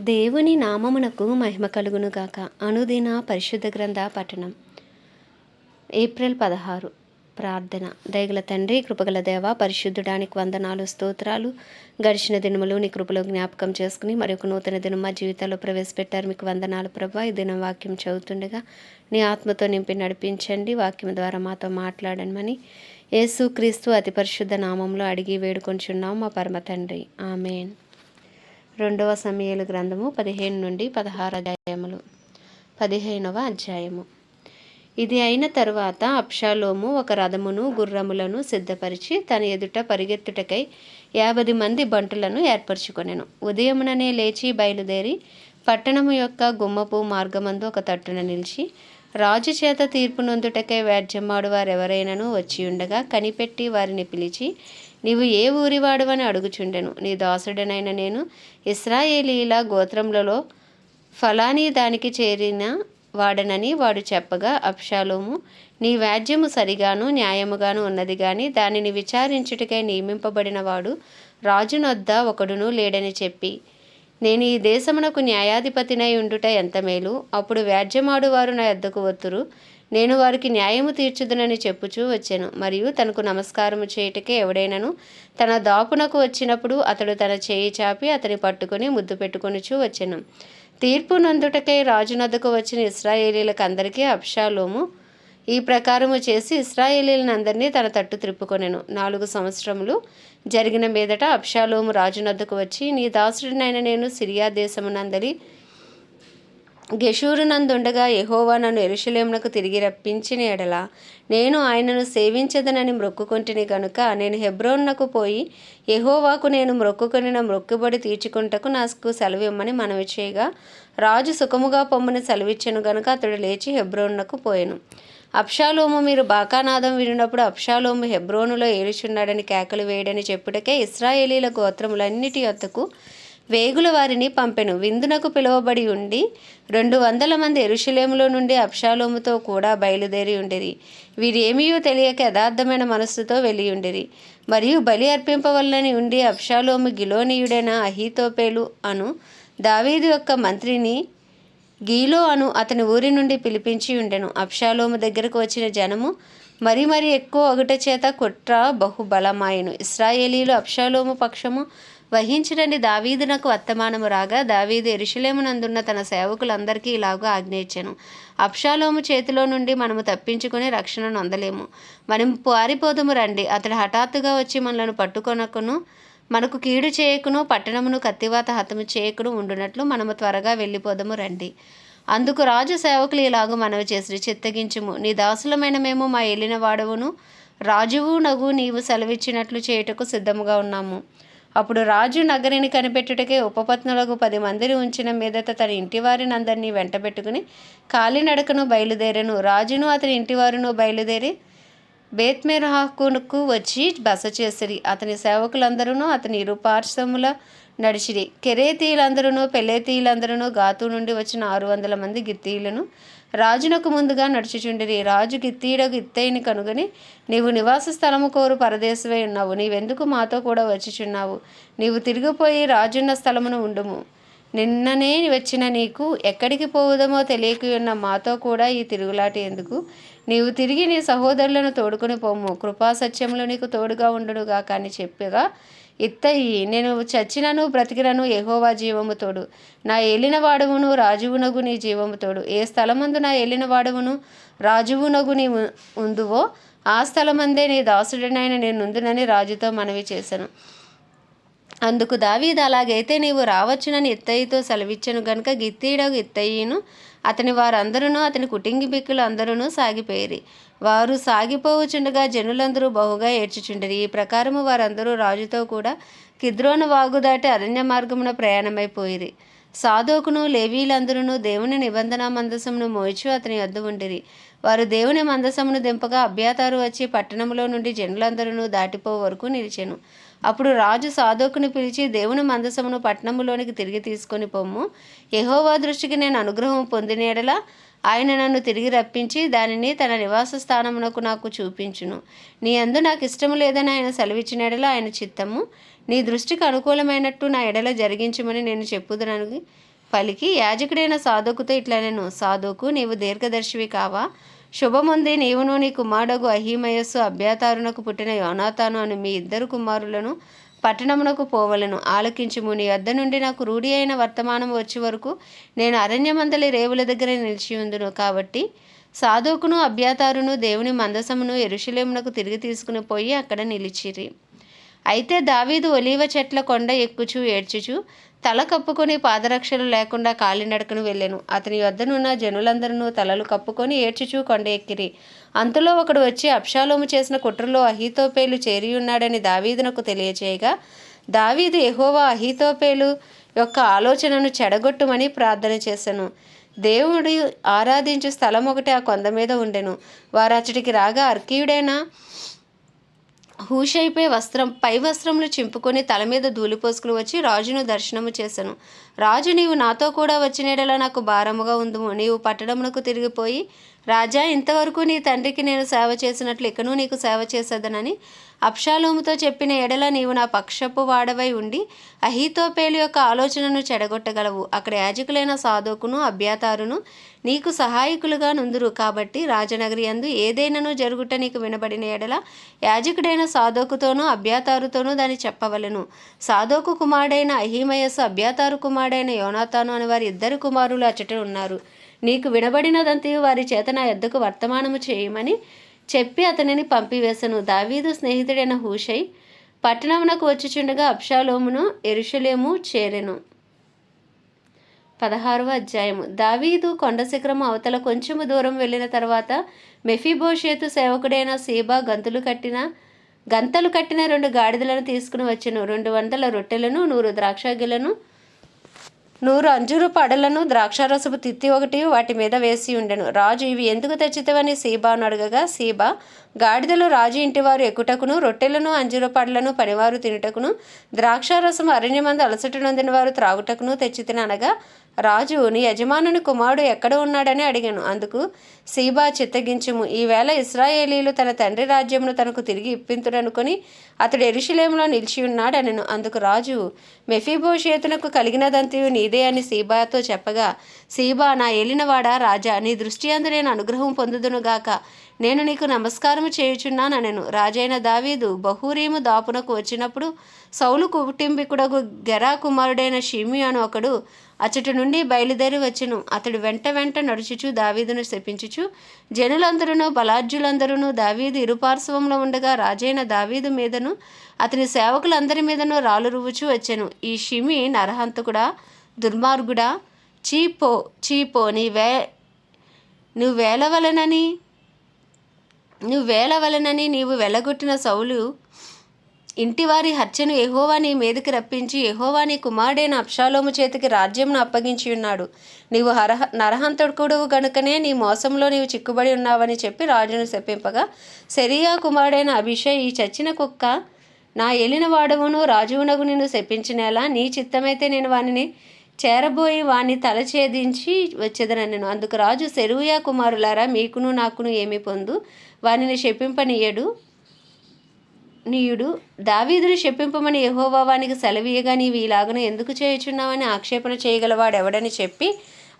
దేవుని నామమునకు మహిమ కలుగును గాక అనుదిన పరిశుద్ధ గ్రంథ పఠనం. ఏప్రిల్ పదహారు. ప్రార్థన. దయగల తండ్రి కృపగల దేవ పరిశుద్ధుడానికి వందనాలు స్తోత్రాలు. గడిచిన దినములు నీ కృపలో జ్ఞాపకం చేసుకుని మరొక నూతన దినం మా జీవితాల్లో ప్రవేశపెట్టారు. మీకు వందనాలు ప్రభా. ఈ దినం వాక్యం చదువుతుండగా నీ ఆత్మతో నింపి నడిపించండి. వాక్యం ద్వారా మాతో మాట్లాడమని యేసు క్రీస్తు అతి పరిశుద్ధ నామంలో అడిగి వేడుకొంచున్నాం మా పరమ తండ్రి. ఆమెన్. రెండవ సమయలు గ్రంథము పదిహేను నుండి పదహారు అధ్యాయములు. పదిహేనవ అధ్యాయము. ఇది అయిన తరువాత అప్షాలోము ఒక రథమును గుర్రములను సిద్ధపరిచి తన ఎదుట పరిగెత్తుటకై యాభై మంది బంటులను ఏర్పరచుకొనెను. ఉదయముననే లేచి బయలుదేరి పట్టణము యొక్క గుమ్మపు మార్గమందు ఒక తట్టున నిలిచి రాజు చేత తీర్పు నొందుటకై వ్యాజ్యమాడు వారెవరైనను వచ్చి ఉండగా కనిపెట్టి వారిని పిలిచి నీవు ఏ ఊరివాడవని అడుగుచుండెను. నీ దాసుడనైన నేను ఇస్రాయేలీల గోత్రములలో ఫలాని దానికి చేరిన వాడనని వాడు చెప్పగా అప్షాలోము నీ వ్యాజ్యము సరిగాను న్యాయముగాను ఉన్నది గాని దానిని విచారించుటకై నియమింపబడిన వాడు రాజునొద్ద ఒకడును లేడని చెప్పి నేను ఈ దేశమునకు న్యాయాధిపతినై ఉండుట ఎంత మేలు? అప్పుడు వ్యాజ్యమాడువారు నా ఎద్దకు వత్తురు. నేను వారికి న్యాయము తీర్చుదునని చెప్పుచూ వచ్చాను. మరియు తనకు నమస్కారము చేయుటకే ఎవడైనను తన దాపునకు వచ్చినప్పుడు అతడు తన చేయి చాపి అతని పట్టుకుని ముద్దు పెట్టుకొనిచూ వచ్చాను. తీర్పు నందుటకై రాజునద్దకు వచ్చిన ఇస్రాయేలీలకు అందరికీ అప్షాలోము ఈ ప్రకారము చేసి ఇస్రాయేలీలనందరినీ తన తట్టు త్రిప్పుకొనెను నాలుగు సంవత్సరములు జరిగిన మీదట అప్షాలోము రాజునద్దకు వచ్చి నీ దాసుడినైన నేను సిరియా దేశమునందరి గెషూరునందుండగా యహోవా నన్ను ఎరుషలేమునకు తిరిగి రప్పించిన ఎడల నేను ఆయనను సేవించదనని మ్రొక్కుకొంటిని గనుక నేను హెబ్రోన్నకు పోయి యహోవాకు నేను మ్రొక్కుకొనిన మ్రొక్కుబడి తీర్చుకుంటకు నాకు సెలవిమ్మని మనవి చేయగా రాజు సుఖముగా పొమ్మని సెలవిచ్చెను గనుక అతడు లేచి హెబ్రోన్నకు పోయాను. అప్షాలోము మీరు బాకానాదం వినినప్పుడు అప్షాలోము హెబ్రోనులో ఏలుచున్నాడని కేకలు వేయడని చెప్పుటకే ఇస్రాయేలీల గోత్రములన్నిటి యొద్దకు వేగుల వారిని పంపెను. విందునకు పిలువబడి ఉండి రెండు వందల మంది ఎరుషులేములో నుండి అప్షాలోముతో కూడా బయలుదేరి ఉండేది. వీరేమియో తెలియక యథార్థమైన మనస్సుతో వెళ్ళి మరియు బలి అర్పింపవల్లని ఉండి అప్షాలోము గిలోనీయుడైన అహీతోపేలు అను దావీదు యొక్క మంత్రిని గీలో అను అతని ఊరి నుండి పిలిపించి ఉండెను. అప్షాలోము దగ్గరకు వచ్చిన జనము మరి మరి ఎక్కువ ఒకట చేత కుట్ర బహుబలమాయను. ఇస్రాయేలీలు అప్షాలోము పక్షము వహించడని దావీదునకు వర్తమానము రాగా దావీదు ఎరుషులేమునందున్న తన సేవకులందరికీ ఇలాగూ ఆజ్ఞయించాను అప్షాలోము చేతిలో నుండి మనము తప్పించుకుని రక్షణ నొందలేము మనం పారిపోదుము రండి. అతడు హఠాత్తుగా వచ్చి మనలను పట్టుకొనకును మనకు కీడు చేయకును పట్టణమును కత్తివాత హతము చేయకును ఉండునట్లు మనము త్వరగా వెళ్ళిపోదము రండి. అందుకు రాజు సేవకులు ఇలాగూ మనవి చేసి చిత్తగించుము. నీ దాసులమైన మేము మా వెళ్ళిన వాడవును రాజువు నగు నీవు సెలవిచ్చినట్లు చేయుటకు సిద్ధముగా ఉన్నాము. అప్పుడు రాజు నగరిని కనిపెట్టుటకే ఉపపత్నులకు పది మందిని ఉంచిన మీదట తన ఇంటివారిని అందరినీ వెంటబెట్టుకుని కాలినడకను బయలుదేరెను. రాజును అతని ఇంటివారును బయలుదేరి బేత్మెరాకునకు వచ్చి బస చేసిరి. అతని సేవకులందరూ అతని ఇరుపార్శ్వముల నడిచిరి. కెరేతీయులందరూ పెలేతీయులందరూ గాతు నుండి వచ్చిన ఆరు వందల మంది గిత్తీయులను రాజునకు ముందుగా నడుచుచుండిరి. రాజు గిత్తీయుడకు ఇత్తయిని కనుగొని నీవు నివాస స్థలము కోరు పరదేశమై ఉన్నావు. నీవెందుకు మాతో కూడా వచ్చిచున్నావు? నీవు తిరిగిపోయి రాజున్న స్థలమును ఉండుము. నిన్ననే వచ్చిన నీకు ఎక్కడికి పోవుదమో తెలియక ఉన్న మాతో కూడా ఈ తిరుగులాట ఎందుకు? నీవు తిరిగి నీ సహోదరులను తోడుకుని పోము. కృపాసత్యములు నీకు తోడుగా ఉండునుగా కానీ చెప్పగా ఇత్తయి. నేను చచ్చినను బ్రతికినను ఎహోవా జీవముతోడు నా ఏలిన వాడవును రాజువునగు నీ జీవముతోడు ఏ స్థలమందు నా ఏలిన వాడవును రాజువునగు నీ ఉందువో ఆ స్థలమందే నీ దాసుడినైన నేను నుందునని రాజుతో మనవి చేశాను అందుకు దావీద్ అలాగైతే నీవు రావచ్చునని ఇత్తయితో సెలవిచ్చను గనుక గిత్తీడగు ఇత్తయిను అతని వారందరూ అతని కుటుంబీకులు అందరూ సాగిపోయిరి. వారు సాగిపోవచుండగా జనులందరూ బహుగా ఏడ్చుచుండిరి. ఈ ప్రకారము వారందరూ రాజుతో కూడా కిద్రోను వాగు దాటి అరణ్య మార్గమున ప్రయాణమైపోయిరి సాధోకును లేవీలందరూ దేవుని నిబంధన మందసమును మోయిచు అతని వద్ద ఉండిరి. వారు దేవుని మందసమును దింపగా అభ్యాతారు వచ్చి పట్టణంలో నుండి జనులందరూ దాటిపో వరకు నిలిచెను. అప్పుడు రాజు సాధోకుని పిలిచి దేవుని మందసమును పట్టణములోనికి తిరిగి తీసుకొని పొమ్ము యహోవా దృష్టికి నేను అనుగ్రహం పొందిన ఎడల ఆయన నన్ను తిరిగి రప్పించి దానిని తన నివాస స్థానమునకు నాకు చూపించును. నీ అందు నాకు ఇష్టము లేదని ఆయన సెలవిచ్చిన ఎడల ఆయన చిత్తము. నీ దృష్టికి అనుకూలమైనట్టు నా ఎడల జరిగించమని నేను చెప్పుదనని పలికి యాజకుడైన సాధోకుతో ఇట్లా నేను సాధుకు నీవు దీర్ఘదర్శివి కావా? శుభముంది నీవును నీ కుమారుడగు అహీమయస్సు అభ్యాతారునకు పుట్టిన యోనాతాను అని మీ ఇద్దరు కుమారులను పట్టణమునకు పోవలను. ఆలకించుము. నీ వద్ద నుండి నాకు రూఢి అయిన వర్తమానం వచ్చే వరకు నేను అరణ్యమందలి రేవుల దగ్గర నిలిచి ఉందును. కాబట్టి సాధుకును అభ్యాతారును దేవుని మందసమును ఎరుషులేమునకు తిరిగి తీసుకుని పోయి అక్కడ నిలిచిరి. అయితే దావీదు ఒలీవ చెట్ల కొండ ఎక్కుచు ఏడ్చుచు తల కప్పుకొని పాదరక్షలు లేకుండా కాలినడకను వెళ్ళాను. అతని వద్దనున్న జనులందరూ తలలు కప్పుకొని ఏడ్చుచూ కొండ ఎక్కిరి. అంతలో ఒకడు వచ్చి అప్షాలోము చేసిన కుట్రలో అహీతోపేలు చేరి ఉన్నాడని దావీదునకు తెలియచేయగా దావీదు ఎహోవా అహీతోపేలు యొక్క ఆలోచనను చెడగొట్టుమని ప్రార్థన చేశాను దేవుడు ఆరాధించు స్థలం ఒకటి ఆ కొండ మీద ఉండెను. వారు అచ్చటికి రాగా అర్కీయుడైన? హూషైపై వస్త్రం పై వస్త్రములు చింపుకొని తల మీద ధూళిపోసుకుని వచ్చి రాజును దర్శనము చేశాను రాజు నీవు నాతో కూడా వచ్చినడలా నాకు భారముగా ఉందుము. నీవు పట్టణమునకు తిరిగిపోయి రాజా ఇంతవరకు నీ తండ్రికి నేను సేవ చేసినట్లు ఇకను నీకు సేవ చేసేదనని అప్షాలోముతో చెప్పిన ఎడల నీవు నా పక్షపు వాడవై ఉండి అహీతోపేలు యొక్క ఆలోచనను చెడగొట్టగలవు. అక్కడ యాజకులైన సాధోకును అభ్యాతారును నీకు సహాయకులుగా నుందురు. కాబట్టి రాజనగరి అందు ఏదైనాను జరుగుట నీకు వినబడిన ఎడల యాజకుడైన సాధోకుతోనూ అభ్యాతారుతోనూ దాన్ని చెప్పవలను. సాధోకు కుమారుడైన అహీమయస్సు అభ్యాతారు కుమారుడైన యోనాతాను అని వారి ఇద్దరు కుమారులు అచ్చట ఉన్నారు. నీకు వినబడినదంతయు వారి చేత నా ఎద్దకు వర్తమానము చేయమని చెప్పి అతనిని పంపివేశను దావీదు స్నేహితుడైన హూషై పట్టణమునకు వచ్చుచుండగా అప్షాలోమును ఎరుషలేము చేరెను. పదహారవ అధ్యాయము. దావీదు కొండ శిఖరము అవతల కొంచెము దూరం వెళ్ళిన తర్వాత మెఫీబోషేతు సేవకుడైన సీబా గంతులు కట్టిన గంతలు కట్టిన రెండు గాడిదలను తీసుకుని వచ్చెను. రెండు వందల రొట్టెలను నూరు ద్రాక్షగిలను నూరు అంజూరు పడలను ద్రాక్షారసపు తిత్తి ఒకటి వాటి మీద వేసి ఉండెను. రాజు ఇవి ఎందుకు తెచ్చితవని సీబాను అడగగా సీబా గాడిదలు రాజు ఇంటివారు ఎక్కుటకును రొట్టెలను అంజూరు పడలను పనివారు తినుటకును ద్రాక్షారసం అరణ్యమందు అలసట నొందిన వారు త్రాగుటకును తెచ్చి అనగా రాజు నీ యజమానుని కుమారుడు ఎక్కడ ఉన్నాడని అడిగాను. అందుకు సీబా చిత్తగించుము. ఈవేళ ఇస్రాయేలీలు తన తండ్రి రాజ్యమును తనకు తిరిగి ఇప్పింతుడనుకొని అతడు ఎరుషులేములో నిలిచి ఉన్నాడనెను. అందుకు రాజు మెఫీభోషేతునకు కలిగినదంతయు నీదే అని సీబాతో చెప్పగా సీబా నా ఏలినవాడా రాజా నీ దృష్టి అందు నేను అనుగ్రహం పొందుదునుగాక. నేను నీకు నమస్కారము చేయుచున్నానెను రాజైన దావీదు బహూరీము దాపునకు వచ్చినప్పుడు సౌలు కుటుంబికుడగు గెరా కుమారుడైన షిమి అను ఒకడు అచ్చటి నుండి బయలుదేరి వచ్చును. అతడు వెంట వెంట నడుచుచు దావీదును శపించుచు జనులందరూ బలార్జులందరూ దావీదు ఇరుపార్శ్వంలో ఉండగా రాజైన దావీదు మీదను అతని సేవకులందరి మీదను రాళ్ళు రువ్వుచు వచ్చాను. ఈ షిమి నరహంతకుడా దుర్మార్గుడా? చీపో చీపో నీ వే నువ్వు వేలవలనని నువ్వు వేలవలనని నీవు వెలగొట్టిన సౌలు ఇంటివారి హత్యను ఎహోవా నీ మీదకి రప్పించి ఎహోవా నీ కుమారుడైన అప్షాలోము చేతికి రాజ్యంను అప్పగించి ఉన్నాడు. నీవు హరహ నరహంతకుడు గనుకనే నీ మోసంలో నీవు చిక్కుబడి ఉన్నావని చెప్పి రాజును శప్పింపగా సెరియా కుమారుడైన అభిషేక్ ఈ చచ్చిన కుక్క నా ఎలిన వాడవును రాజువునకు నిన్ను శపించినేలా నీ చిత్తమైతే నేను వానిని చేరబోయి వాని తల ఛేదించి వచ్చేదనను. అందుకు రాజు సెరుయా కుమారులారా మీకును నాకును ఏమి పొందు? వానిని శపింపనీయడు. నీయుడు దావీదును శపింపమని యహోవా వానికి సెలవీయగా నీవు ఇలాగను ఎందుకు చేయుచున్నావని ఆక్షేపణ చేయగలవాడెవడని చెప్పి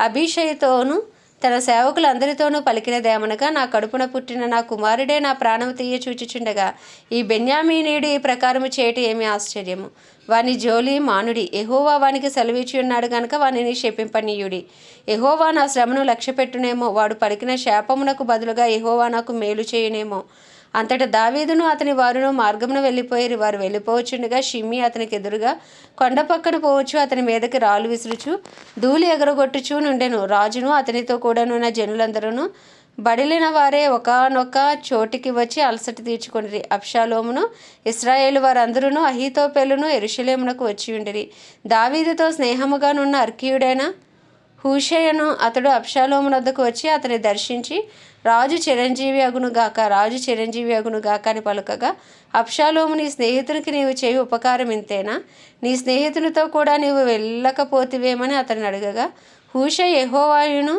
అభిషయ్తోనూ తన సేవకులందరితోనూ పలికినదేమనగా నా కడుపున పుట్టిన నా కుమారుడే నా ప్రాణం తీయ చూచుచుండగా ఈ బెన్యామీనీయుడు ఈ ప్రకారము చేయటం ఏమి ఆశ్చర్యము? వాని జోలి మానుడి. ఎహోవా వానికి సెలవిచ్చి ఉన్నాడు గనుక వానిని శపింపనీయుడి. ఎహోవా నా శ్రమను లక్ష్యపెట్టునేమో వాడు పలికిన శాపమునకు బదులుగా ఎహోవా నాకు మేలు చేయునేమో. అంతట దావీదును అతని వారును మార్గమున వెళ్ళిపోయి వారు వెళ్ళిపోవచ్చుండగా షిమ్మి అతనికి ఎదురుగా కొండ పక్కన పోవచ్చు అతని మీదకి రాళ్ళు విసురుచు ధూళి ఎగరగొట్టుచూ నుండెను. రాజును అతనితో కూడానున్న జనులందరూ బడిలిన వారే ఒకనొక చోటికి వచ్చి అలసట తీర్చుకొనిరి. అప్షాలోమును ఇస్రాయేలు వారందరూ అహీతోపెలును ఎరుషలేమునకు వచ్చి ఉండిరి. దావీదుతో స్నేహముగానున్న అర్కీయుడైన హూషయను అతడు అప్షాలోము వద్దకు వచ్చి అతని దర్శించి రాజు చిరంజీవి అగునుగాక రాజు చిరంజీవి అగునుగాక అని పలుకగా అప్షాలోము నీ స్నేహితునికి నీవు చేయి ఉపకారం ఇంతేనా? నీ స్నేహితునితో కూడా నీవు వెళ్ళకపోతివేమని అతన్ని అడగగా హూష యహోవాయును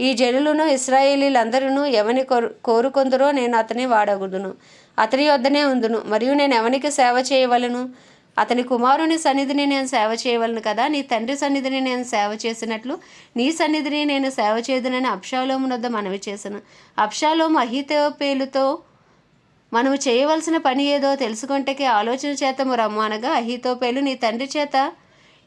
ఈ జనులను ఇస్రాయేలీలందరూ ఎవని కోరు కోరుకొందరో నేను అతని వాడగుదును. అతని వద్దనే ఉందును. మరియు నేను ఎవనికి సేవ చేయవలను? అతని కుమారుని సన్నిధిని నేను సేవ చేయవలను కదా? నీ తండ్రి సన్నిధిని నేను సేవ చేసినట్లు నీ సన్నిధిని నేను సేవ చేయదునని అప్షాలోము వద్ద మనవి చేశాను అప్షాలోము అహితోపేలుతో మనము చేయవలసిన పని ఏదో తెలుసుకుంటేకి ఆలోచన చేతము రమ్ము అనగా అహితోపేలు నీ తండ్రి చేత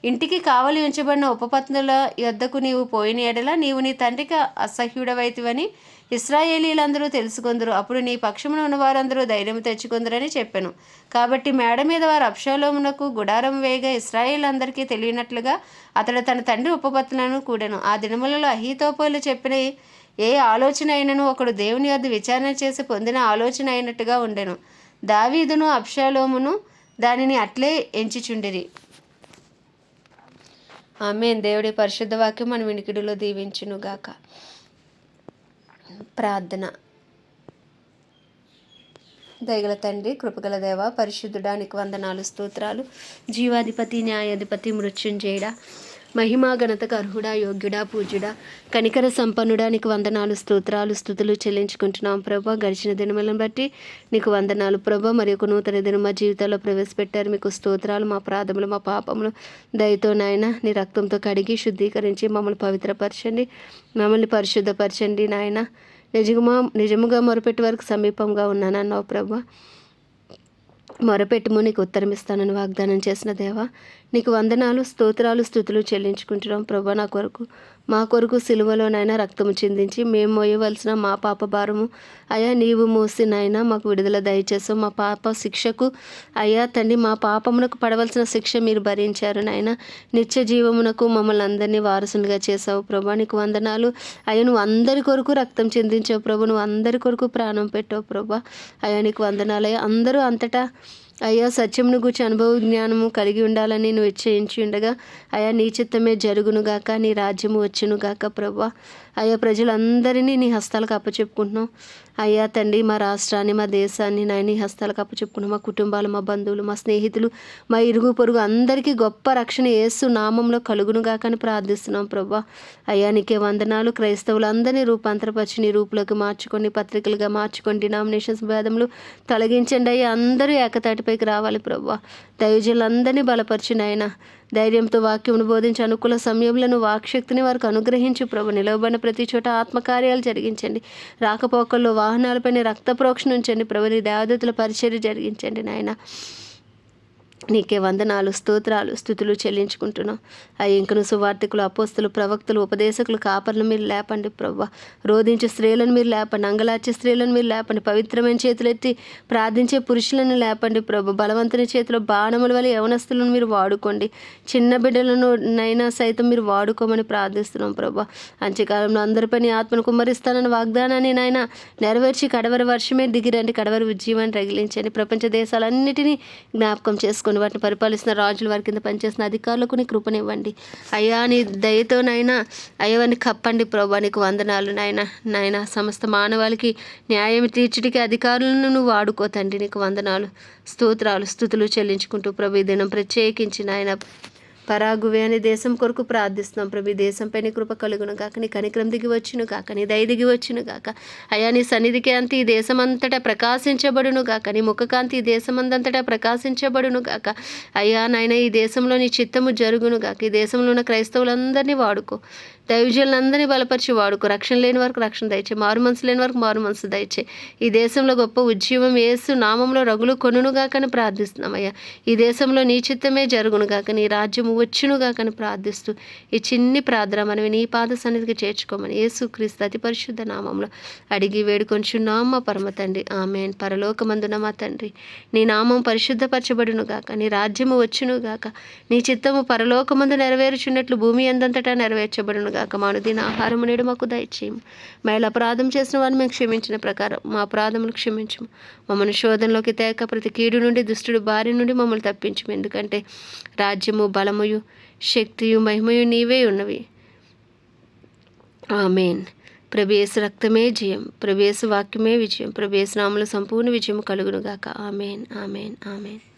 ఇంటికి కావలి ఉంచబడిన ఉపపత్నుల యొద్దకు నీవు పోయిన ఎడల నీవు నీ తండ్రికి అసహ్యుడవైతివని ఇస్రాయేలీలందరూ తెలుసుకుందరు. అప్పుడు నీ పక్షమున ఉన్న వారందరూ ధైర్యం తెచ్చుకుందరని చెప్పాను. కాబట్టి మేడ మీద వారు అప్షాలోమునకు గుడారం వేయగా ఇస్రాయేల్ అందరికీ తెలియనట్లుగా అతడు తన తండ్రి ఉపపత్తులను కూడాను. ఆ దినములలో అహీతోపోలు చెప్పిన ఏ ఆలోచన అయినను ఒకడు దేవుని వద్ద విచారణ చేసి పొందిన ఆలోచన అయినట్టుగా ఉండెను. దావీదును అప్షాలోమును దానిని అట్లే ఎంచుచుండిరి. ఆమె దేవుడి పరిశుద్ధ వాక్యం మన వినికిడిలో దీవించునుగాక. ప్రార్థన. దయగల తండ్రి కృపగల దేవ పరిశుద్ధుడానికి వందనాలు స్తోత్రాలు. జీవాధిపతి న్యాయాధిపతి మృత్యుంజయుడా మహిమా ఘనతకు అర్హుడా యోగ్యుడా పూజ్యుడా. కనికర సంపన్నుడా నీకు వందనాలు స్తోత్రాలు స్థుతులు చెల్లించుకుంటున్నాం ప్రభా. గడిచిన దినములను బట్టి నీకు వందనాలు ప్రభా. మరి ఒక నూతన దినం మా జీవితాల్లో ప్రవేశపెట్టారు. మీకు స్తోత్రాలు మా ప్రాధములు మా పాపములు దయతో నాయన నీ రక్తంతో కడిగి శుద్ధీకరించి మమ్మల్ని పవిత్రపరచండి. మమ్మల్ని పరిశుద్ధపరచండి నాయన. నిజముగా నిజముగా మొరపెట్టి వరకు సమీపంగా ఉన్నానన్నావు ప్రభా. మొరపెట్టుము నీకు ఉత్తరమిస్తానని వాగ్దానం చేసిన దేవా. నీకు వందనాలు స్తోత్రాలు స్థుతులు చెల్లించుకుంటున్నాం ప్రభా నా కొరకు. మా కొరకు సిలువలోనైనా రక్తము చిందించి మేము మోయవలసిన మా పాప భారము. అయా నీవు మోసినైనా మాకు విడుదల దయచేసావు మా పాప శిక్షకు అయ్యా తండ్రి మా పాపమునకు పడవలసిన శిక్ష మీరు భరించారు నాయన. నిత్య జీవమునకు మమ్మల్ని అందరినీ వారసునిగా చేసావు ప్రభా. నీకు వందనాలు. అయ్యా నువ్వు అందరి కొరకు రక్తం చెందించావు ప్రభు. నువ్వు అందరి కొరకు ప్రాణం పెట్టావు ప్రభా. అయ్యా నీకు వందనాలు. అయ్యా అందరూ అంతటా అయ్యా సత్యమును గురించి అనుభవ జ్ఞానము కలిగి ఉండాలని నువ్వు ఇచ్చేయించి ఉండగా అయా నీ చిత్తమే జరుగునుగాక నీ రాజ్యము వచ్చునుగాక ప్రభా. అయ్యా ప్రజలందరినీ నీ హస్తాలకు అప్పచెప్పుకుంటున్నాం. అయ్యా తండ్రి మా రాష్ట్రాన్ని మా దేశాన్ని నాయన నీ హస్తాలకు అప్పచెప్పుకున్నాం మా కుటుంబాలు మా బంధువులు మా స్నేహితులు మా ఇరుగు పొరుగు అందరికీ గొప్ప రక్షణ ఏసు నామంలో కలుగునుగాక అని ప్రార్థిస్తున్నాం ప్రభా. అయ్యా నీకే వందనాలు. క్రైస్తవులందరినీ రూపాంతరపరిచి నీ రూపులోకి మార్చుకోండి పత్రికలుగా మార్చుకోండి డినామినేషన్స్ భేదములు తొలగించండి. అయ్యా అందరూ ఏకతాటిపైకి రావాలి ప్రభా. దైవజులందరినీ బలపరిచిన ఆయన ధైర్యంతో వాక్యమును బోధించి అనుకూల సమయంలో వాక్శక్తిని వారికి అనుగ్రహించి ప్రభు నిలవబడిన ప్రతి చోట ఆత్మకార్యాలు జరిగించండి. రాకపోకల్లో వాహనాలపైన రక్త ప్రోక్షణ ఉంచండి. ప్రభు నీ దేవదతుల పరిచర్య జరిగించండి నాయన. నీకే వందనాలు స్తోత్రాలు స్థుతులు చెల్లించుకుంటున్నాం. ఆ ఇంకను సువార్థికులు అపోస్తులు ప్రవక్తలు ఉపదేశకులు కాపర్లు మీరు లేపండి ప్రవ్వ. రోధించే స్త్రీలను మీరు లేపండి అంగలార్చే స్త్రీలను మీరు లేపండి పవిత్రమైన చేతులెత్తి ప్రార్థించే పురుషులను లేపండి ప్రభు బలవంతుని చేతిలో బాణముల వల్ల యవనస్తులను మీరు వాడుకోండి. చిన్న బిడ్డలను నైనా సైతం మీరు వాడుకోమని ప్రార్థిస్తున్నాం ప్రభు అంత్యకాలంలో అందరిపైన ఆత్మను కుమ్మరిస్తానని వాగ్దానాన్ని నాయన నెరవేర్చి కడవరి వర్షమే దిగిరండి కడవరి ఉజ్జీవాన్ని రగిలించండి. ప్రపంచ దేశాలన్నిటినీ జ్ఞాపకం చేసుకొని వాటిని పరిపాలిస్తున్న రాజుల వారి కింద పనిచేసిన అధికారులకు నీ కృపనివ్వండి. అయ్యా నీ దయతోనైనా అయ్యవని కప్పండి ప్రభా నీకు వందనాలు నాయన. నాయన సమస్త మానవాళికి న్యాయం తీర్చుటికి అధికారులను నువ్వు వాడుకో తండ్రి నీకు వందనాలు స్తోత్రాలు స్థుతులు చెల్లించుకుంటూ ప్రభు దినం ప్రత్యేకించి నాయన పరాగువే అనే దేశం కొరకు ప్రార్థిస్తున్నాం ప్రభు. దేశంపై నీ కృప కలుగును కాక నీ కనిక్రమ దిగి వచ్చును కాక నీ దయ దిగి వచ్చును కాక అయా నీ సన్నిధికి అంత ఈ దేశమంతటా ప్రకాశించబడును కాక నీ ముఖకాంతి ఈ దేశమందంతటా ప్రకాశించబడును కాక అయ్యా నాయన ఈ దేశంలో నీ చిత్తము జరుగును కాక ఈ దేశంలో ఉన్న క్రైస్తవులందరినీ వాడుకో. దైవజనులందరినీ బలపరిచి వాడుకో. రక్షణ లేని వరకు రక్షణ దయచే. మారు మనసు లేని వరకు మారు మనసు దయచే. ఈ దేశంలో గొప్ప ఉద్యమం వేసు నామంలో రగులు కొనుగాకని ప్రార్థిస్తున్నామయ్యా ఈ దేశంలో నీ చిత్తమే జరుగునుగాక నీ రాజ్యము వచ్చునుగాకని ప్రార్థిస్తూ ఈ చిన్ని ప్రార్థన మనవి నీ పాద సన్నిధికి చేర్చుకోమని యేసుక్రీస్తు అతి పరిశుద్ధ నామంలో అడిగి వేడుకొంచున్నాం మా పరమ తండ్రి. ఆమెన్. పరలోకమందున మా తండ్రి నీ నామం పరిశుద్ధపరచబడును గాక నీ రాజ్యము వచ్చును గాక నీ చిత్తము పరలోకమందు నెరవేర్చున్నట్లు భూమి అందంతటా నెరవేర్చబడును గాక మాను దీని ఆహారము నేడు మాకు దయచేయము. మహిళ అపరాధం చేసిన వారిని మేము క్షమించిన ప్రకారం మా అపరాధములు క్షమించము. మమ్మల్ని శోధనలోకి తేక ప్రతి కీడు నుండి దుష్టుడు బారి నుండి మమ్మల్ని తప్పించము. ఎందుకంటే రాజ్యము బలము బలముయు శక్తియు మహిమయు నీవే ఉన్నవి. ఆమెన్. ప్రవేశ రక్తమే జయం. ప్రవేశ వాక్యమే విజయం. ప్రవేశ నామల సంపూర్ణ విజయం కలుగునుగాక. ఆమెన్. ఆమెన్. ఆమెన్.